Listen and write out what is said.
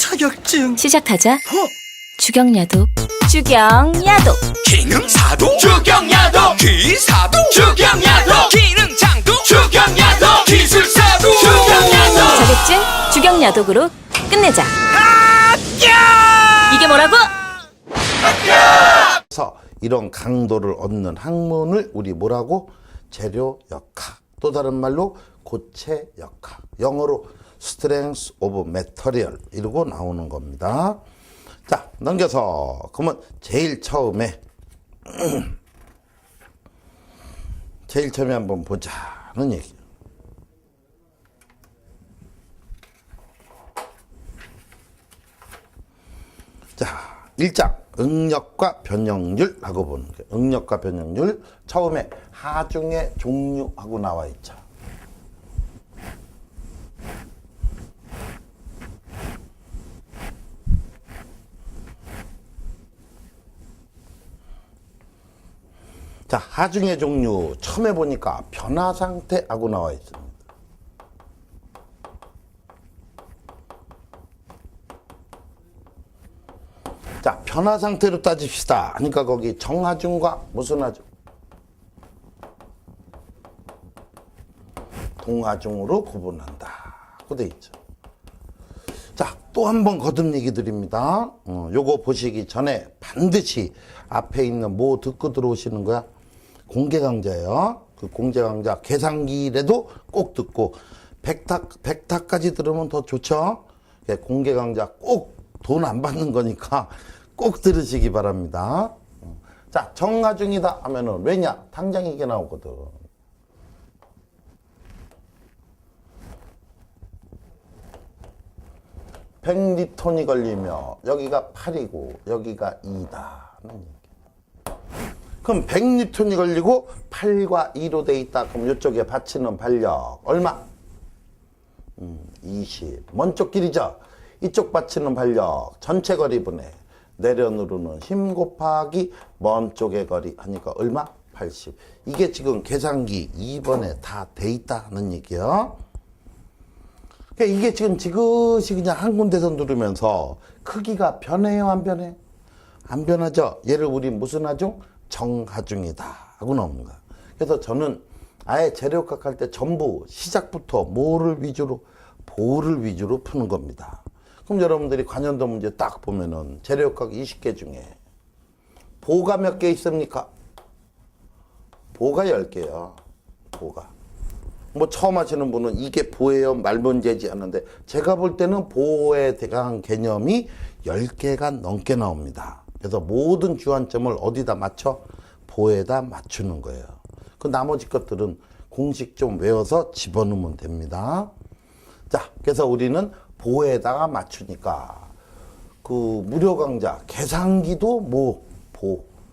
자격증 시작하자. 어? 주경야독. 주경야독. 기능사도 주경야도 기사도 주경야도 기능장도 주경야도 기술사도 주경야도 자격증 주경야독으로 끝내자. 이게 뭐라고? 그래서 이런 강도를 얻는 학문을 우리 뭐라고? 재료 역학. 또 다른 말로 고체 역학. 영어로 strength of material 이러고 나오는 겁니다. 자, 넘겨서 그러면 제일 처음에 제일 처음에 한번 보자는 얘기. 자, 1장 응력과 변형률하고 보는 거예요. 응력과 변형률 처음에 하중의 종류하고 나와 있죠. 자, 하중의 종류 처음에 보니까 변화 상태하고 나와 있습니다. 자, 변화 상태로 따집시다. 그러니까 거기 정하중과 무슨 하중? 동하중으로 구분한다. 그돼 있죠. 자, 또 한 번 거듭 얘기 드립니다. 어, 요거 보시기 전에 반드시 앞에 있는 뭐 듣고 들어오시는 거야? 공개 강좌예요. 그 공개 강좌 계산기라도 꼭 듣고 백탁 백탁까지 들으면 더 좋죠. 예, 공개 강좌 꼭 돈 안 받는 거니까 꼭 들으시기 바랍니다. 어. 자, 정하중이다 하면은 왜냐? 당장 이게 나오거든. 백리톤이 걸리며 여기가 8이고 여기가 2다는 얘기. 그럼 100리톤이 걸리고 8과 2로 돼 있다. 그럼 이쪽에 받치는 발력 얼마? 음, 20. 먼 쪽 길이죠. 이쪽 받치는 발력 전체 거리분의 내려누르는 힘 곱하기 먼 쪽의 거리 하니까 얼마? 80. 이게 지금 계산기 2번에 다 돼 있다는 얘기요. 그러니까 이게 지금 지그시 그냥 한 군데서 누르면서 크기가 변해요, 안 변해? 안 변하죠? 얘를 우리 무슨 하중? 정하중이다. 하고 거야. 그래서 저는 아예 재료학학 할때 전부 시작부터 뭐를 위주로? 보를 위주로 푸는 겁니다. 그럼 여러분들이 관련도 문제 딱 보면은 재료학학 20개 중에 보가 몇 개 있습니까? 보가 10개요. 보가. 뭐 처음 하시는 분은 이게 보예요 말문제지 하는데 제가 볼 때는 보에 대한 개념이 10개가 넘게 나옵니다. 그래서 모든 주안점을 어디다 맞춰? 보에다 맞추는 거예요. 그 나머지 것들은 공식 좀 외워서 집어넣으면 됩니다. 자, 그래서 우리는 보에다가 맞추니까 그 무료 강좌 계산기도 뭐 보.